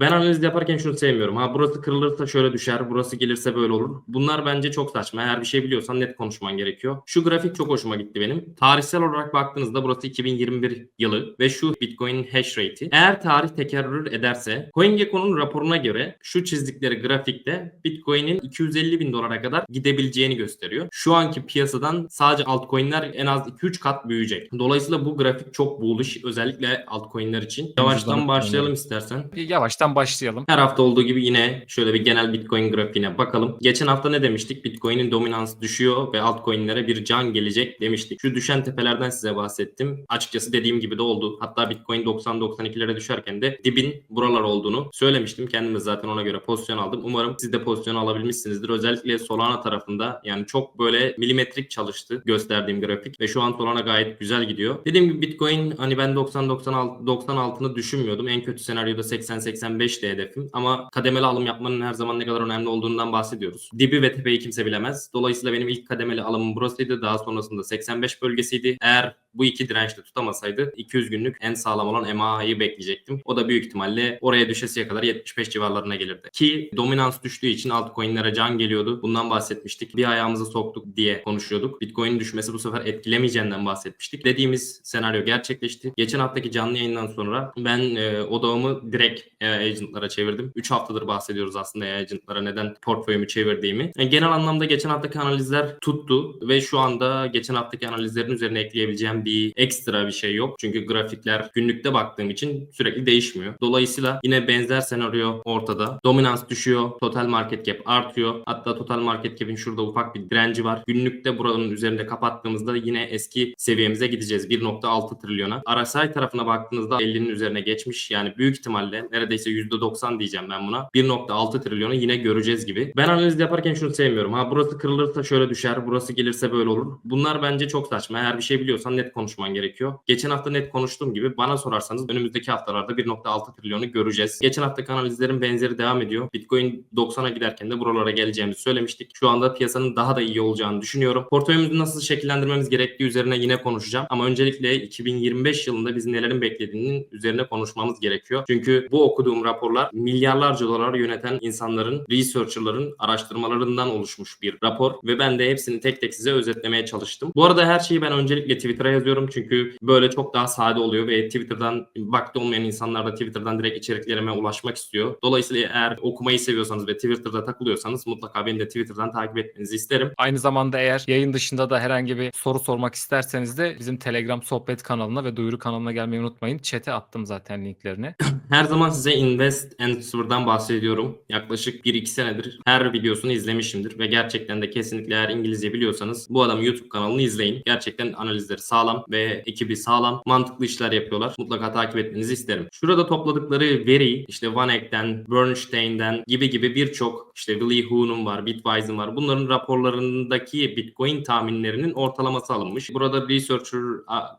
Ben analiz yaparken şunu sevmiyorum. Ha burası kırılırsa şöyle düşer, burası gelirse böyle olur. Bunlar bence çok saçma. Eğer bir şey biliyorsan net konuşman gerekiyor. Şu grafik çok hoşuma gitti benim. Tarihsel olarak baktığınızda burası 2021 yılı ve şu Bitcoin hash rate'i. Eğer tarih tekerrür ederse CoinGecko'nun raporuna göre şu çizdikleri grafikte Bitcoin'in 250 bin dolara kadar gidebileceğini gösteriyor. Şu anki piyasadan sadece altcoin'ler en az 2-3 kat büyüyecek. Dolayısıyla bu grafik çok bullish özellikle altcoin'ler için. Yavaştan başlayalım istersen. Bir yavaştan başlayalım. Her hafta olduğu gibi yine şöyle bir genel Bitcoin grafiğine bakalım. Geçen hafta ne demiştik? Bitcoin'in dominansı düşüyor ve altcoin'lere bir can gelecek demiştik. Şu düşen tepelerden size bahsettim. Açıkçası dediğim gibi de oldu. Hatta Bitcoin 90-92'lere düşerken de dibin buralar olduğunu söylemiştim. Kendim de zaten ona göre pozisyon aldım. Umarım siz de pozisyon alabilmişsinizdir. Özellikle Solana tarafında yani çok böyle milimetrik çalıştı gösterdiğim grafik ve şu an Solana gayet güzel gidiyor. Dediğim gibi Bitcoin hani ben 90-96 90 altını düşünmüyordum. En kötü senaryoda 80-85 de hedefim ama kademeli alım yapmanın her zaman ne kadar önemli olduğundan bahsediyoruz. Dibi ve tepeyi kimse bilemez. Dolayısıyla benim ilk kademeli alımım burasıydı. Daha sonrasında 85 bölgesiydi. Eğer bu iki dirençte tutamasaydı 200 günlük en sağlam olan MA'yı bekleyecektim. O da büyük ihtimalle oraya düşesiye kadar 75 civarlarına gelirdi. Ki dominans düştüğü için altcoin'lere can geliyordu. Bundan bahsetmiştik. Bir ayağımızı soktuk diye konuşuyorduk. Bitcoin'in düşmesi bu sefer etkilemeyeceğinden bahsetmiştik. Dediğimiz senaryo gerçekleşti. Geçen haftaki canlı yayından sonra ben e, odağımı direkt AI agent'lara çevirdim. 3 haftadır bahsediyoruz aslında AI agent'lara neden portföyümü çevirdiğimi. Yani genel anlamda geçen haftaki analizler tuttu ve şu anda geçen haftaki analizlerin üzerine ekleyebileceğim bir ekstra bir şey yok. Çünkü grafikler günlükte baktığım için sürekli değişmiyor. Dolayısıyla yine benzer senaryo ortada. Dominans düşüyor. Total market cap artıyor. Hatta total market cap'in şurada ufak bir direnci var. Günlükte buranın üzerinde kapattığımızda yine eski seviyemize gideceğiz. 1.6 trilyona. RSI tarafına baktığınızda 50'nin üzerine geçmiş. Yani büyük ihtimalle neredeyse %90 diyeceğim ben buna. 1.6 trilyonu yine göreceğiz gibi. Ben analiz yaparken şunu sevmiyorum. Ha burası kırılırsa şöyle düşer. Burası gelirse böyle olur. Bunlar bence çok saçma. Eğer bir şey biliyorsan net konuşman gerekiyor. Geçen hafta net konuştuğum gibi bana sorarsanız önümüzdeki haftalarda 1.6 trilyonu göreceğiz. Geçen haftaki analizlerin benzeri devam ediyor. Bitcoin 90'a giderken de buralara geleceğimizi söylemiştik. Şu anda piyasanın daha da iyi olacağını düşünüyorum. Portföyümüzü nasıl şekillendirmemiz gerektiği üzerine yine konuşacağım. Ama öncelikle 2025 yılında bizi nelerin beklediğinin üzerine konuşmamız gerekiyor. Çünkü bu okuduğum raporlar milyarlarca dolar yöneten insanların, researcherların araştırmalarından oluşmuş bir rapor ve ben de hepsini tek tek size özetlemeye çalıştım. Bu arada her şeyi ben öncelikle Twitter'a yazıyorum çünkü böyle çok daha sade oluyor ve Twitter'dan vakti olmayan insanlar da Twitter'dan direkt içeriklerime ulaşmak istiyor. Dolayısıyla eğer okumayı seviyorsanız ve Twitter'da takılıyorsanız mutlaka beni de Twitter'dan takip etmenizi isterim. Aynı zamanda eğer yayın dışında da herhangi bir soru sormak isterseniz de bizim Telegram sohbet kanalına ve duyuru kanalına gelmeyi unutmayın. Chat'e attım zaten linklerini. Her zaman size Invest Answer'dan bahsediyorum. Yaklaşık 1-2 senedir her videosunu izlemişimdir ve gerçekten de kesinlikle eğer İngilizce biliyorsanız bu adamın YouTube kanalını izleyin. Gerçekten analizleri sağlam ve ekibi sağlam, mantıklı işler yapıyorlar. Mutlaka takip etmenizi isterim. Şurada topladıkları veri işte Vanek'ten, Bernstein'den gibi gibi birçok işte Willy Hu'nun var, Bitwise'ın var. Bunların raporlarındaki Bitcoin tahminlerinin ortalaması alınmış. Burada researcher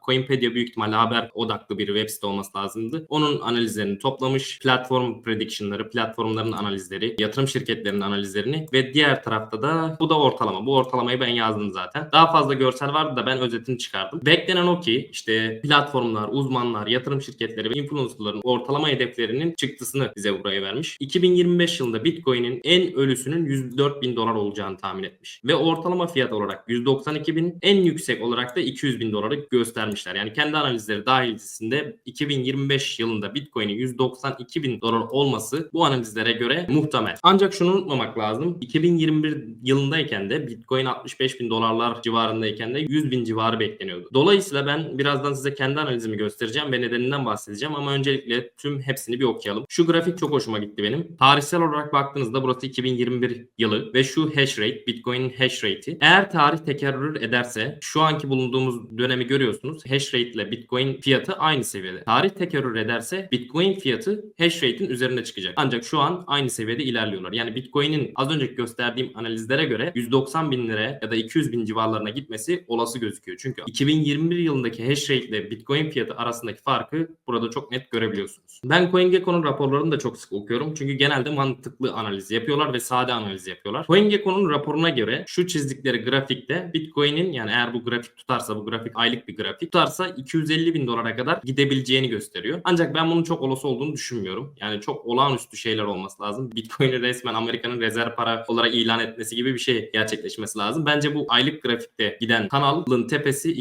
Coinpedia büyük ihtimalle haber odaklı bir web site olması lazımdı. Onun analizlerini toplamış. Platform prediction'ları, platformların analizleri, yatırım şirketlerinin analizlerini ve diğer tarafta da bu da ortalama. Bu ortalamayı ben yazdım zaten. Daha fazla görsel vardı da ben özetini çıkardım. Beklenen o ki işte platformlar, uzmanlar, yatırım şirketleri ve influencerların ortalama hedeflerinin çıktısını bize buraya vermiş. 2025 yılında Bitcoin'in en ölüsünün 104 bin dolar olacağını tahmin etmiş. Ve ortalama fiyat olarak 192 bin, en yüksek olarak da 200 bin doları göstermişler. Yani kendi analizleri dahilinde 2025 yılında Bitcoin'in 192 bin dolar olması bu analizlere göre muhtemel. Ancak şunu unutmamak lazım. 2021 yılındayken de Bitcoin 65 bin dolarlar civarındayken de 100 bin civarı bekleniyordu. Dolayısıyla ben birazdan size kendi analizimi göstereceğim ve nedeninden bahsedeceğim ama öncelikle tüm hepsini bir okuyalım. Şu grafik çok hoşuma gitti benim. Tarihsel olarak baktığınızda burası 2021 yılı ve şu hash rate, Bitcoin'in hash rate'i. Eğer tarih tekerrür ederse şu anki bulunduğumuz dönemi görüyorsunuz. Hash rate ile Bitcoin fiyatı aynı seviyede. Tarih tekerrür ederse Bitcoin fiyatı hash rate'in üzerine çıkacak. Ancak şu an aynı seviyede ilerliyorlar. Yani Bitcoin'in az önceki gösterdiğim analizlere göre 190 bin lira ya da 200 bin civarlarına gitmesi olası gözüküyor. Çünkü 2021 yılındaki hash rate ile Bitcoin fiyatı arasındaki farkı burada çok net görebiliyorsunuz. Ben CoinGecko'nun raporlarını da çok sık okuyorum. Çünkü genelde mantıklı analiz yapıyorlar ve sade analiz yapıyorlar. CoinGecko'nun raporuna göre şu çizdikleri grafikte Bitcoin'in yani eğer bu grafik tutarsa bu grafik aylık bir grafik tutarsa 250 bin dolara kadar gidebileceğini gösteriyor. Ancak ben bunun çok olası olduğunu düşünmüyorum. Yani çok olağanüstü şeyler olması lazım. Bitcoin'i resmen Amerika'nın rezerv para olarak ilan etmesi gibi bir şey gerçekleşmesi lazım. Bence bu aylık grafikte giden kanalın tepesi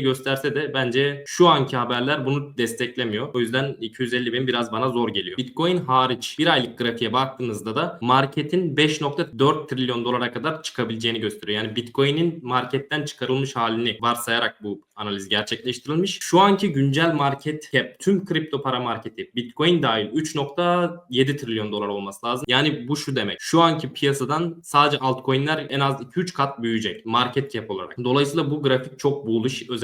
250'yi gösterse de bence şu anki haberler bunu desteklemiyor. O yüzden 250 bin biraz bana zor geliyor. Bitcoin hariç bir aylık grafiğe baktığınızda da marketin 5.4 trilyon dolara kadar çıkabileceğini gösteriyor. Yani Bitcoin'in marketten çıkarılmış halini varsayarak bu analiz gerçekleştirilmiş. Şu anki güncel market cap tüm kripto para marketi Bitcoin dahil 3.7 trilyon dolar olması lazım. Yani bu şu demek. Şu anki piyasadan sadece altcoin'ler en az 2-3 kat büyüyecek market cap olarak. Dolayısıyla bu grafik çok bullish özellikle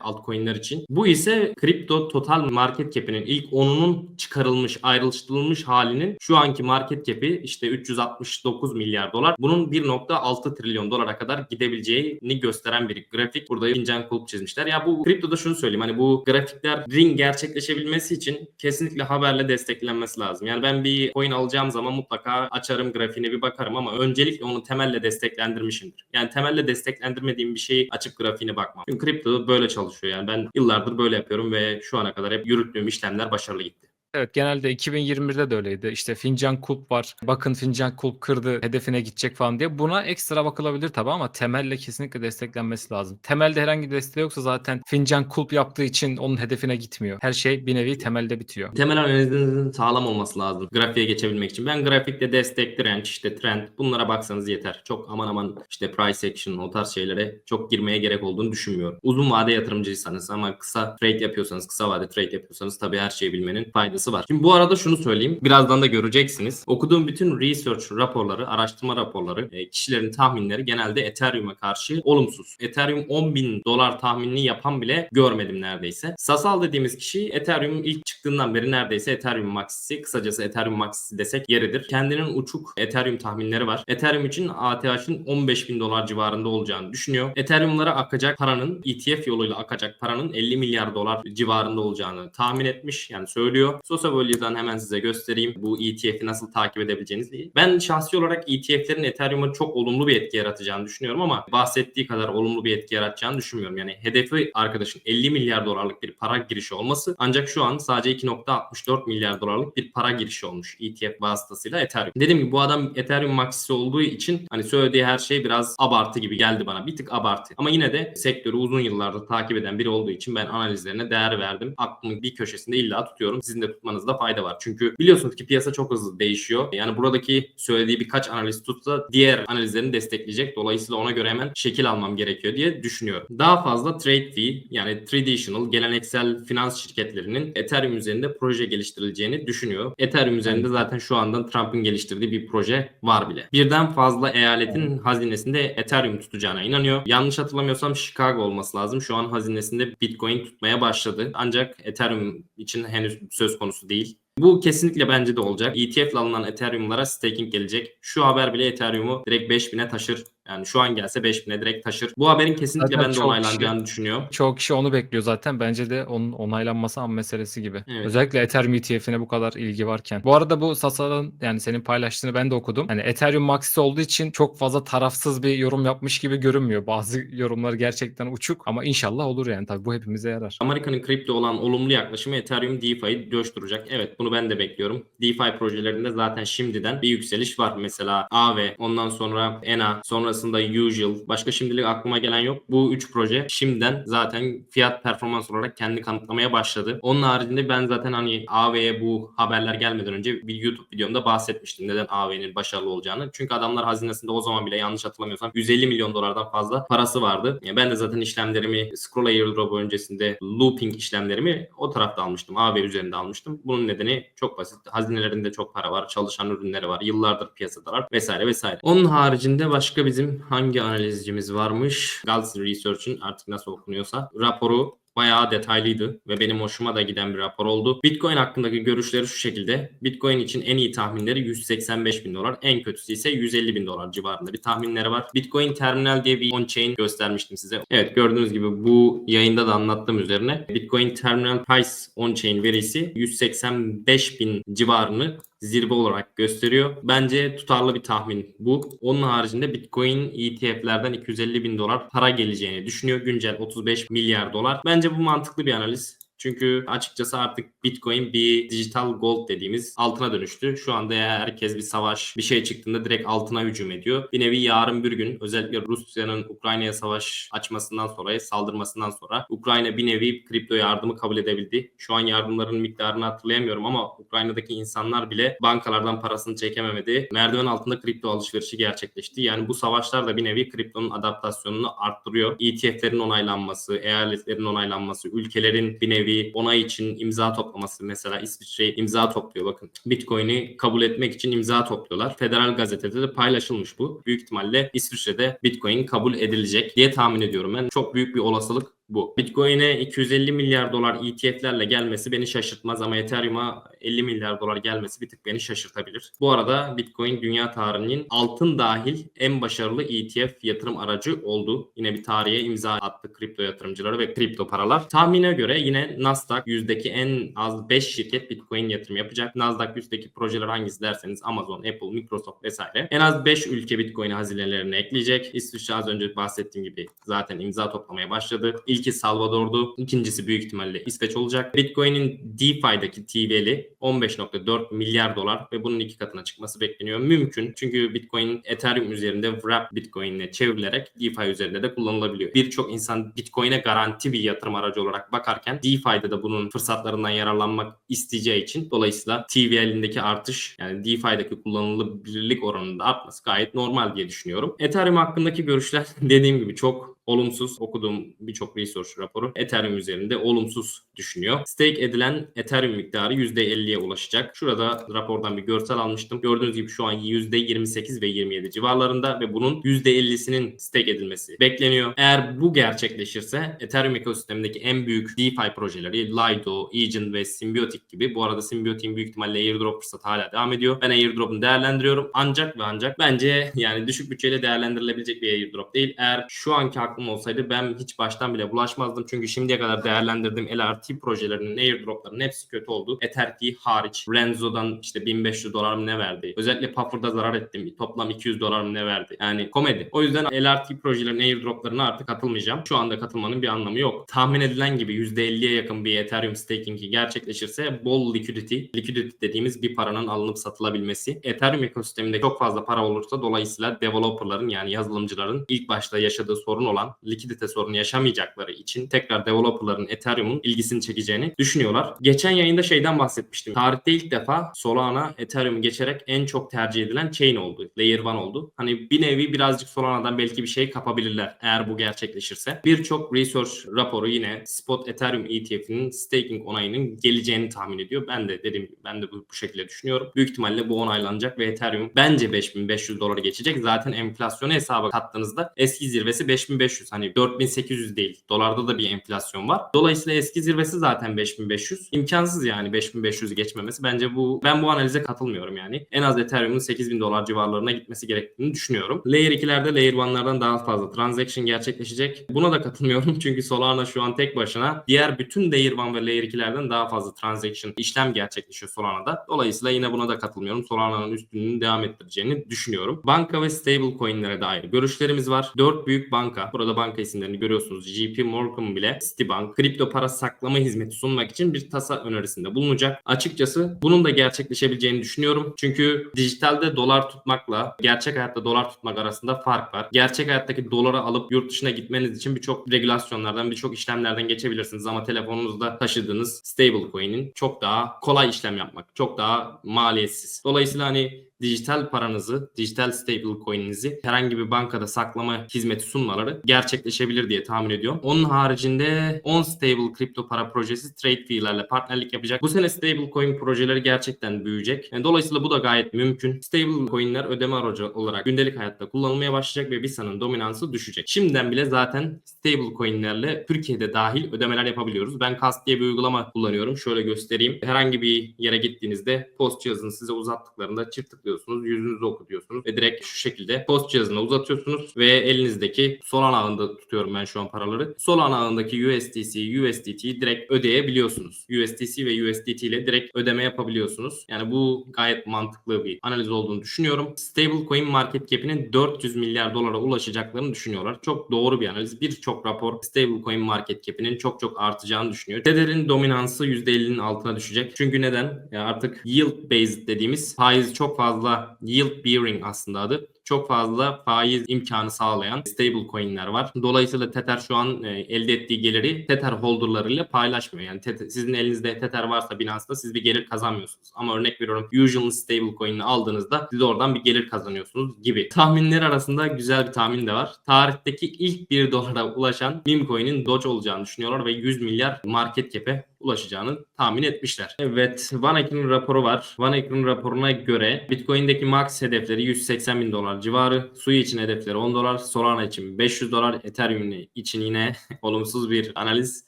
altcoin'ler için. Bu ise kripto total market cap'inin ilk 10'unun çıkarılmış, ayrıştırılmış halinin şu anki market cap'i işte 369 milyar dolar. Bunun 1.6 trilyon dolara kadar gidebileceğini gösteren bir grafik. Burada fincan kulp çizmişler. Ya bu kriptoda şunu söyleyeyim. Hani bu grafiklerin gerçekleşebilmesi için kesinlikle haberle desteklenmesi lazım. Yani ben bir coin alacağım zaman mutlaka açarım grafiğine bir bakarım ama öncelikle onu temelle desteklendirmişimdir. Yani temelle desteklendirmediğim bir şeyi açıp grafiğine bakmam. Çünkü kripto böyle çalışıyor. Yani ben yıllardır böyle yapıyorum ve şu ana kadar hep yürüttüğüm işlemler başarılı gitti. Evet genelde 2021'de de öyleydi. İşte fincan kulp var. Bakın fincan kulp kırdı hedefine gidecek falan diye. Buna ekstra bakılabilir tabii ama temelle kesinlikle desteklenmesi lazım. Temelde herhangi bir desteği yoksa zaten fincan kulp yaptığı için onun hedefine gitmiyor. Her şey bir nevi temelde bitiyor. Temel analizinizin sağlam olması lazım grafiğe geçebilmek için. Ben grafikte destek, direnç, işte trend bunlara baksanız yeter. Çok aman aman işte price action o tarz şeylere çok girmeye gerek olduğunu düşünmüyorum. Uzun vade yatırımcıysanız ama kısa trade yapıyorsanız, kısa vade trade yapıyorsanız tabii her şeyi bilmenin faydası var. Şimdi bu arada şunu söyleyeyim. Birazdan da göreceksiniz. Okuduğum bütün research raporları, araştırma raporları, e, kişilerin tahminleri genelde Ethereum'a karşı olumsuz. Ethereum 10 bin dolar tahminini yapan bile görmedim neredeyse. Sasal dediğimiz kişi Ethereum ilk çıktığından beri neredeyse Ethereum Maxisi, kısacası Ethereum Maxisi desek yeridir. Kendinin uçuk Ethereum tahminleri var. Ethereum için ATH'ın 15 bin dolar civarında olacağını düşünüyor. Ethereum'lara akacak paranın, ETF yoluyla akacak paranın 50 milyar dolar civarında olacağını tahmin etmiş. Yani söylüyor. Sosa Value'dan hemen size göstereyim bu ETF'i nasıl takip edebileceğinizi. Ben şahsi olarak ETF'lerin Ethereum'a çok olumlu bir etki yaratacağını düşünüyorum ama bahsettiği kadar olumlu bir etki yaratacağını düşünmüyorum. Yani hedefi arkadaşın 50 milyar dolarlık bir para girişi olması ancak şu an sadece 2.64 milyar dolarlık bir para girişi olmuş ETF vasıtasıyla Ethereum. Dediğim gibi bu adam Ethereum Maxisi olduğu için hani söylediği her şey biraz abartı gibi geldi bana. Bir tık abartı. Ama yine de sektörü uzun yıllardır takip eden biri olduğu için ben analizlerine değer verdim. Aklımın bir köşesinde illa tutuyorum. Sizin de tutmanızda fayda var. Çünkü biliyorsunuz ki piyasa çok hızlı değişiyor. Yani buradaki söylediği birkaç analiz tutsa diğer analizlerini destekleyecek. Dolayısıyla ona göre hemen şekil almam gerekiyor diye düşünüyorum. Daha fazla trade fee yani traditional geleneksel finans şirketlerinin Ethereum üzerinde proje geliştirileceğini düşünüyor. Ethereum üzerinde zaten şu anda Trump'ın geliştirdiği bir proje var bile. Birden fazla eyaletin hazinesinde Ethereum tutacağına inanıyor. Yanlış hatırlamıyorsam Chicago olması lazım. Şu an hazinesinde Bitcoin tutmaya başladı. Ancak Ethereum için henüz söz konusu değil. Bu kesinlikle bence de olacak. ETF ile alınan Ethereum'lara staking gelecek. Şu haber bile Ethereum'u direkt 5000'e taşır. Yani şu an gelse 5000'e direkt taşır. Bu haberin kesinlikle Zaten ben de çok onaylanacağını düşünüyorum. Çoğu kişi onu bekliyor zaten. Bence de onun onaylanması an meselesi gibi. Evet. Özellikle Ethereum ETF'ine bu kadar ilgi varken. Bu arada bu Sasa'nın yani senin paylaştığını ben de okudum. Hani Ethereum Maxi olduğu için çok fazla tarafsız bir yorum yapmış gibi görünmüyor. Bazı yorumlar gerçekten uçuk ama inşallah olur yani. Tabii bu hepimize yarar. Amerika'nın kripto olan olumlu yaklaşımı Ethereum DeFi'yi coşturacak. Evet bunu ben de bekliyorum. DeFi projelerinde zaten şimdiden bir yükseliş var. Mesela Aave, ondan sonra ENA, sonrasında Usual. Başka şimdilik aklıma gelen yok. Bu üç proje şimdiden zaten fiyat performans olarak kendini kanıtlamaya başladı. Onun haricinde ben zaten hani Aave'ye bu haberler gelmeden önce bir YouTube videomda bahsetmiştim. Neden Aave'nin başarılı olacağını. Çünkü adamlar hazinesinde o zaman bile yanlış hatırlamıyorsam 150 milyon dolardan fazla parası vardı. Ya ben de zaten işlemlerimi Scroll Airdrop öncesinde looping işlemlerimi o tarafta almıştım. Aave üzerinde almıştım. Bunun nedeni çok basit. Hazinelerinde çok para var. Çalışan ürünleri var. Yıllardır piyasadalar vesaire vesaire. Onun haricinde başka bizim hangi analizcimiz varmış? Galaxy Research'ın artık nasıl okunuyorsa raporu bayağı detaylıydı ve benim hoşuma da giden bir rapor oldu. Bitcoin hakkındaki görüşleri şu şekilde. Bitcoin için en iyi tahminleri 185 bin dolar. En kötüsü ise 150 bin dolar civarında bir tahminleri var. Bitcoin Terminal diye bir on-chain göstermiştim size. Evet gördüğünüz gibi bu yayında da anlattığım üzerine Bitcoin Terminal Price on-chain verisi 185 bin civarını zirve olarak gösteriyor. Bence tutarlı bir tahmin bu. Onun haricinde Bitcoin ETF'lerden 250 bin dolar para geleceğini düşünüyor. Güncel 35 milyar dolar. Bence bu mantıklı bir analiz. Çünkü açıkçası artık Bitcoin bir dijital gold dediğimiz altına dönüştü. Şu anda herkes bir savaş bir şey çıktığında direkt altına hücum ediyor. Bir nevi yarın bir gün özellikle Rusya'nın Ukrayna'ya savaş açmasından sonra saldırmasından sonra Ukrayna bir nevi kripto yardımı kabul edebildi. Şu an yardımların miktarını hatırlayamıyorum ama Ukrayna'daki insanlar bile bankalardan parasını çekememedi. Merdiven altında kripto alışverişi gerçekleşti. Yani bu savaşlar da bir nevi kriptonun adaptasyonunu arttırıyor. ETF'lerin onaylanması, eyaletlerin onaylanması, ülkelerin bir nevi onay için imza toplaması. Mesela İsviçre imza topluyor bakın. Bitcoin'i kabul etmek için imza topluyorlar. Federal gazetede de paylaşılmış bu. Büyük ihtimalle İsviçre'de Bitcoin kabul edilecek diye tahmin ediyorum ben. Çok büyük bir olasılık bu. Bitcoin'e 250 milyar dolar ETF'lerle gelmesi beni şaşırtmaz ama Ethereum'a 50 milyar dolar gelmesi bir tık beni şaşırtabilir. Bu arada Bitcoin dünya tarihinin altın dahil en başarılı ETF yatırım aracı oldu. Yine bir tarihe imza attı kripto yatırımcıları ve kripto paralar. Tahmine göre yine Nasdaq yüzdeki en az 5 şirket Bitcoin yatırım yapacak. Nasdaq yüzdeki projeler hangisi derseniz Amazon, Apple, Microsoft vesaire. En az 5 ülke Bitcoin hazinelerine ekleyecek. İsviçre az önce bahsettiğim gibi zaten imza toplamaya başladı. İlki Salvador'du. İkincisi büyük ihtimalle İsveç olacak. Bitcoin'in DeFi'deki TV'li 15.4 milyar dolar ve bunun iki katına çıkması bekleniyor. Mümkün. Çünkü Bitcoin Ethereum üzerinde wrap Bitcoin'le çevrilerek DeFi üzerinde de kullanılabiliyor. Birçok insan Bitcoin'e garanti bir yatırım aracı olarak bakarken DeFi'de de bunun fırsatlarından yararlanmak isteyeceği için dolayısıyla TV elindeki artış yani DeFi'deki kullanılabilirlik oranının da artması gayet normal diye düşünüyorum. Ethereum hakkındaki görüşler dediğim gibi çok olumsuz. Okuduğum birçok research raporu Ethereum üzerinde olumsuz düşünüyor. Stake edilen Ethereum miktarı %50'ye ulaşacak. Şurada rapordan bir görsel almıştım. Gördüğünüz gibi şu an %28 ve 27 civarlarında ve bunun %50'sinin stake edilmesi bekleniyor. Eğer bu gerçekleşirse Ethereum ekosistemindeki en büyük DeFi projeleri Lido, Agent ve Symbiotic gibi. Bu arada Symbiotic'in büyük ihtimalle airdrop fırsatı hala devam ediyor. Ben airdrop'unu değerlendiriyorum. Ancak ve ancak bence yani düşük bütçeyle değerlendirilebilecek bir airdrop değil. Eğer şu anki aklım olsaydı ben hiç baştan bile bulaşmazdım. Çünkü şimdiye kadar değerlendirdiğim LRT projelerinin airdroplarının hepsi kötü oldu. Etherkey hariç. Renzo'dan işte 1500 dolar mı ne verdi? Özellikle Puffer'da zarar ettim. Toplam 200 dolar mı ne verdi? Yani komedi. O yüzden LRT projelerin airdroplarına artık katılmayacağım. Şu anda katılmanın bir anlamı yok. Tahmin edilen gibi %50'ye yakın bir Ethereum staking'i gerçekleşirse bol liquidity, liquidity dediğimiz bir paranın alınıp satılabilmesi. Ethereum ekosisteminde çok fazla para olursa dolayısıyla developerların yani yazılımcıların ilk başta yaşadığı sorun olan likidite sorunu yaşamayacakları için tekrar developerların Ethereum'un ilgisini çekeceğini düşünüyorlar. Geçen yayında şeyden bahsetmiştim. Tarihte ilk defa Solana Ethereum'u geçerek en çok tercih edilen chain oldu. Layer 1 oldu. Hani bir nevi birazcık Solana'dan belki bir şey kapabilirler eğer bu gerçekleşirse. Birçok research raporu yine spot Ethereum ETF'inin staking onayının geleceğini tahmin ediyor. Ben de dediğim gibi ben de bu, bu şekilde düşünüyorum. Büyük ihtimalle bu onaylanacak ve Ethereum bence 5500 dolara geçecek. Zaten enflasyonu hesaba kattığınızda eski zirvesi 5500. Hani 4800 değil. Dolarda da bir enflasyon var. Dolayısıyla eski zirvesi zaten 5500. İmkansız yani 5500'ü geçmemesi. Bence bu ben bu analize katılmıyorum yani. En az Ethereum'un 8000 dolar civarlarına gitmesi gerektiğini düşünüyorum. Layer 2'lerde Layer 1'lardan daha fazla transaction gerçekleşecek. Buna da katılmıyorum çünkü Solana şu an tek başına diğer bütün Layer 1 ve Layer 2'lerden daha fazla transaction işlem gerçekleşiyor Solana'da. Dolayısıyla yine buna da katılmıyorum. Solana'nın üstünlüğünü devam ettireceğini düşünüyorum. Banka ve stable coin'lere dair görüşlerimiz var. 4 büyük banka. Burada banka isimlerini görüyorsunuz. JP Morgan bile Citibank kripto para saklama hizmeti sunmak için bir tasa önerisinde bulunacak. Açıkçası bunun da gerçekleşebileceğini düşünüyorum. Çünkü dijitalde dolar tutmakla gerçek hayatta dolar tutmak arasında fark var. Gerçek hayattaki doları alıp yurt dışına gitmeniz için birçok regülasyonlardan, birçok işlemlerden geçebilirsiniz ama telefonunuzda taşıdığınız stable coin'in çok daha kolay işlem yapmak, çok daha maliyetsiz. Dolayısıyla hani dijital paranızı, dijital stable coin'inizi herhangi bir bankada saklama hizmeti sunmaları gerçekleşebilir diye tahmin ediyorum. Onun haricinde On Stable kripto para projesi TradeView partnerlik yapacak. Bu sene stable coin projeleri gerçekten büyüyecek. Yani dolayısıyla bu da gayet mümkün. Stable coin'ler ödeme aracı olarak gündelik hayatta kullanılmaya başlayacak ve Bisa'nın dominansı düşecek. Şimdiden bile zaten stable coin'lerle Türkiye'de dahil ödemeler yapabiliyoruz. Ben Kast diye bir uygulama kullanıyorum. Şöyle göstereyim. Herhangi bir yere gittiğinizde post cihazını size uzattıklarında çift tıklıyorsunuz. Yüzünüzü okutuyorsunuz ve direkt şu şekilde post cihazına uzatıyorsunuz ve elinizdeki Solana ağında tutuyorum ben şu an paraları. Solana ağındaki USDC, USDT'yi direkt ödeyebiliyorsunuz. USDC ve USDT ile direkt ödeme yapabiliyorsunuz. Yani bu gayet mantıklı bir analiz olduğunu düşünüyorum. Stablecoin market cap'inin 400 milyar dolara ulaşacaklarını düşünüyorlar. Çok doğru bir analiz. Birçok rapor stablecoin market cap'inin çok çok artacağını düşünüyor. Tether'in dominansı %50'nin altına düşecek. Çünkü neden? Ya artık yield based dediğimiz faiz çok fazla yield bearing aslında adı çok fazla faiz imkanı sağlayan stable coin'ler var. Dolayısıyla Tether şu an e, elde ettiği geliri Tether holderlarıyla paylaşmıyor. Yani Tether- sizin elinizde Tether varsa Binance'da siz bir gelir kazanmıyorsunuz. Ama örnek veriyorum Usual stable coin'ini aldığınızda siz oradan bir gelir kazanıyorsunuz gibi. Tahminler arasında güzel bir tahmin de var. Tarihteki ilk 1 dolara ulaşan meme coin'in Doge olacağını düşünüyorlar ve 100 milyar market cap'e ulaşacağını tahmin etmişler. Evet, Van Eck'in raporu var. Van Eck'in raporuna göre Bitcoin'deki max hedefleri 180 bin dolar civarı. Sui için hedefleri 10 dolar. Solana için 500 dolar. Ethereum için yine olumsuz bir analiz.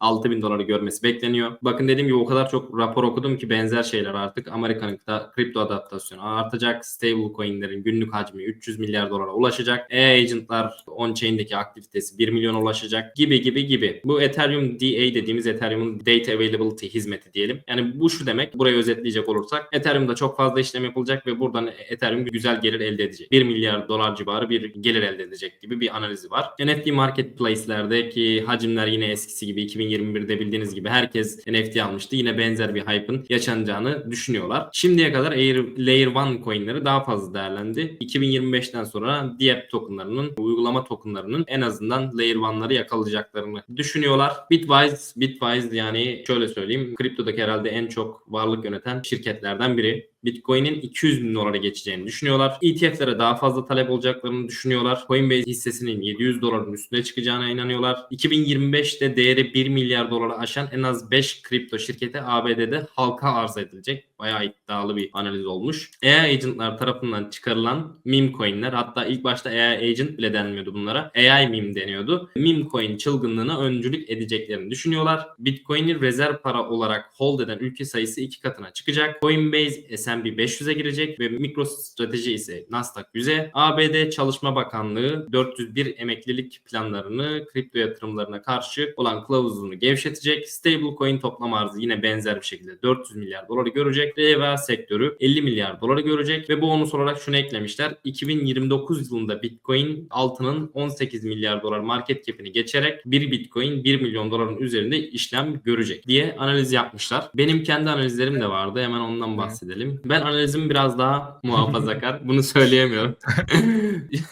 6000 doları görmesi bekleniyor. Bakın dediğim gibi o kadar çok rapor okudum ki benzer şeyler artık. Amerika'nın da kripto adaptasyonu artacak. Stable coinlerin günlük hacmi 300 milyar dolara ulaşacak. E-agentlar on-chain'deki aktivitesi 1 milyon ulaşacak gibi gibi gibi. Bu Ethereum DA dediğimiz Ethereum'un Data Availability hizmeti diyelim. Yani bu şu demek. Burayı özetleyecek olursak Ethereum'da çok fazla işlem yapılacak ve buradan Ethereum güzel gelir elde edecek. 1 milyar dolar civarı bir gelir elde edecek gibi bir analizi var. NFT marketplace'lerdeki hacimler yine eskisi gibi 2021'de bildiğiniz gibi herkes NFT almıştı. Yine benzer bir hype'ın yaşanacağını düşünüyorlar. Şimdiye kadar Air, Layer 1 coinleri daha fazla değerlendi. 2025'ten sonra diğer tokenlarının, uygulama tokenlarının en azından Layer 1'ları yakalayacaklarını düşünüyorlar. Bitwise, Bitwise yani şöyle söyleyeyim. Kriptodaki herhalde en çok varlık yöneten şirketlerden biri. Bitcoin'in 200 bin dolara geçeceğini düşünüyorlar. ETF'lere daha fazla talep olacaklarını düşünüyorlar. Coinbase hissesinin 700 doların üstüne çıkacağına inanıyorlar. 2025'te değeri 1 milyar doları aşan en az 5 kripto şirketi ABD'de halka arz edilecek. Bayağı iddialı bir analiz olmuş. AI agentlar tarafından çıkarılan meme coinler hatta ilk başta AI agent bile denmiyordu bunlara. AI meme deniyordu. Meme coin çılgınlığına öncülük edeceklerini düşünüyorlar. Bitcoin'i rezerv para olarak hold eden ülke sayısı iki katına çıkacak. Coinbase S&P 500'e girecek ve MicroStrategy ise Nasdaq 100'e. ABD Çalışma Bakanlığı 401 emeklilik planlarını kripto yatırımlarına karşı olan kılavuzunu gevşetecek. Stablecoin toplam arzı yine benzer bir şekilde 400 milyar doları görecek. RBA sektörü 50 milyar doları görecek ve bonus olarak şunu eklemişler. 2029 yılında Bitcoin altının 18 milyar dolar market cap'ini geçerek bir Bitcoin 1 milyon doların üzerinde işlem görecek diye analiz yapmışlar. Benim kendi analizlerim de vardı. Hemen ondan bahsedelim. Ben analizim biraz daha muhafazakar. Bunu söyleyemiyorum.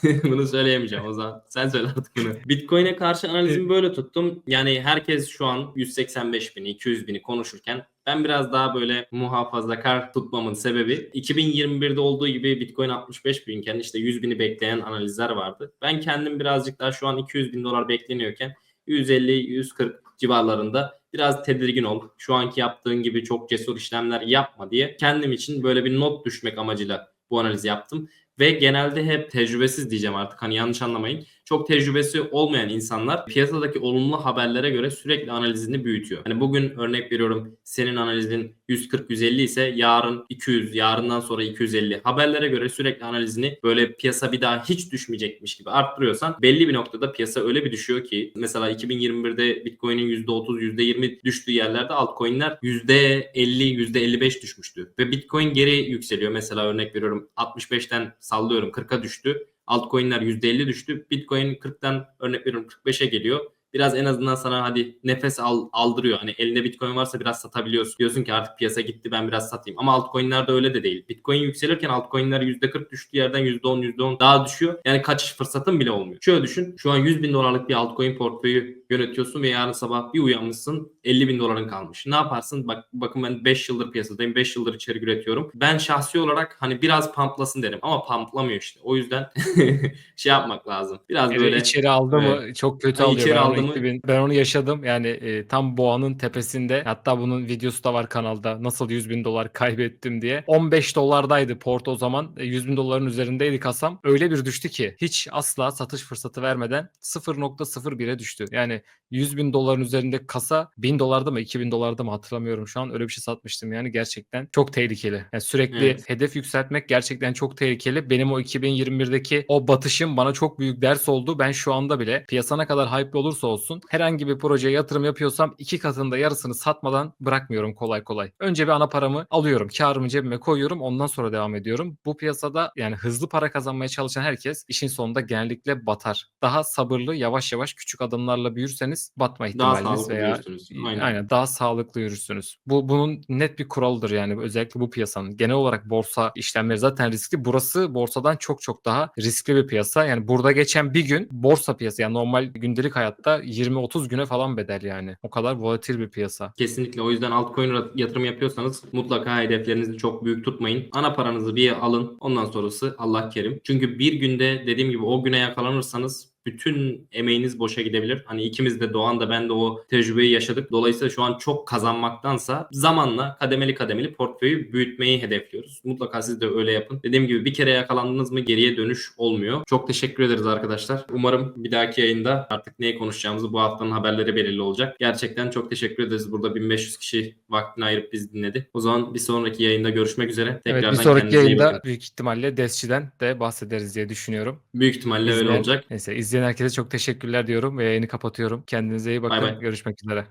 bunu söyleyemeyeceğim o zaman. Sen söyle artık bunu. Bitcoin'e karşı analizimi böyle tuttum. Yani herkes şu an 185 bini, 200 bini konuşurken ben biraz daha böyle muhafazakar tutmamın sebebi 2021'de olduğu gibi Bitcoin 65 binken işte 100 bini bekleyen analizler vardı. Ben kendim birazcık daha şu an 200 bin dolar bekleniyorken 150-140 civarlarında biraz tedirgin ol. Şu anki yaptığın gibi çok cesur işlemler yapma diye kendim için böyle bir not düşmek amacıyla bu analizi yaptım. Ve genelde hep tecrübesiz diyeceğim artık hani yanlış anlamayın. Çok tecrübesi olmayan insanlar piyasadaki olumlu haberlere göre sürekli analizini büyütüyor. Hani bugün örnek veriyorum senin analizin 140-150 ise yarın 200, yarından sonra 250. Haberlere göre sürekli analizini böyle piyasa bir daha hiç düşmeyecekmiş gibi arttırıyorsan belli bir noktada piyasa öyle bir düşüyor ki mesela 2021'de Bitcoin'in %30, %20 düştüğü yerlerde altcoin'ler %50, %55 düşmüştü. Ve Bitcoin geri yükseliyor. Mesela örnek veriyorum 65'ten sallıyorum 40'a düştü. Altcoin'ler %50 düştü. Bitcoin 40'tan örnek veriyorum 45'e geliyor. Biraz en azından sana hadi nefes al, aldırıyor. Hani elinde Bitcoin varsa biraz satabiliyorsun. Diyorsun ki artık piyasa gitti ben biraz satayım. Ama altcoin'lerde öyle de değil. Bitcoin yükselirken altcoin'ler %40 düştüğü yerden %10 %10 daha düşüyor. Yani kaçış fırsatın bile olmuyor. Şöyle düşün. Şu an 100 bin dolarlık bir altcoin portföyü yönetiyorsun ve yarın sabah bir uyanmışsın 50 bin doların kalmış. Ne yaparsın? Bak bakın ben 5 yıldır piyasadayım. 5 yıldır içerik üretiyorum. Ben şahsi olarak hani biraz pamplasın derim ama pamplamıyor işte. O yüzden şey yapmak lazım. Biraz Yani böyle içeri aldı mı çok kötü alıyor. içeri aldı onu mı? 2000 ben onu yaşadım. Yani e, tam boğanın tepesinde. Hatta bunun videosu da var kanalda. Nasıl 100 bin dolar kaybettim diye. 15 dolardaydı port o zaman. E, 100 bin doların üzerindeydi kasam. Öyle bir düştü ki hiç asla satış fırsatı vermeden 0.01'e düştü. Yani 100 bin doların üzerinde kasa 1000 dolarda mı 2000 dolarda mı hatırlamıyorum şu an. Öyle bir şey satmıştım yani gerçekten çok tehlikeli. Yani sürekli Evet. hedef yükseltmek gerçekten çok tehlikeli. Benim o 2021'deki o batışım bana çok büyük ders oldu. Ben şu anda bile piyasa ne kadar hype olursa olsun herhangi bir projeye yatırım yapıyorsam iki katında yarısını satmadan bırakmıyorum kolay kolay. Önce bir ana paramı alıyorum. Karımı cebime koyuyorum. Ondan sonra devam ediyorum. Bu piyasada yani hızlı para kazanmaya çalışan herkes işin sonunda genellikle batar. Daha sabırlı yavaş yavaş küçük adımlarla büyürseniz batma ihtimaliniz veya. Aynen. Aynen. daha sağlıklı yürürsünüz. Bu bunun net bir kuralıdır yani özellikle bu piyasanın. Genel olarak borsa işlemleri zaten riskli. Burası borsadan çok çok daha riskli bir piyasa. Yani burada geçen bir gün borsa piyası yani normal gündelik hayatta 20-30 güne falan bedel yani. O kadar volatil bir piyasa. Kesinlikle o yüzden altcoin yatırım yapıyorsanız mutlaka hedeflerinizi çok büyük tutmayın. Ana paranızı bir alın. Ondan sonrası Allah kerim. Çünkü bir günde dediğim gibi o güne yakalanırsanız bütün emeğiniz boşa gidebilir. Hani ikimiz de Doğan da ben de o tecrübeyi yaşadık. Dolayısıyla şu an çok kazanmaktansa zamanla kademeli kademeli portföyü büyütmeyi hedefliyoruz. Mutlaka siz de öyle yapın. Dediğim gibi bir kere yakalandınız mı geriye dönüş olmuyor. Çok teşekkür ederiz arkadaşlar. Umarım bir dahaki yayında artık neyi konuşacağımızı bu haftanın haberleri belirli olacak. Gerçekten çok teşekkür ederiz. Burada 1500 kişi vaktini ayırıp bizi dinledi. O zaman bir sonraki yayında görüşmek üzere. Evet Tekrardan bir sonraki yayında büyük ihtimalle DESçiden de bahsederiz diye düşünüyorum. Büyük ihtimalle öyle İzleyen- olacak. Neyse izleyen herkese çok teşekkürler diyorum ve yayını kapatıyorum. Kendinize iyi bakın. Bay bay. Görüşmek üzere.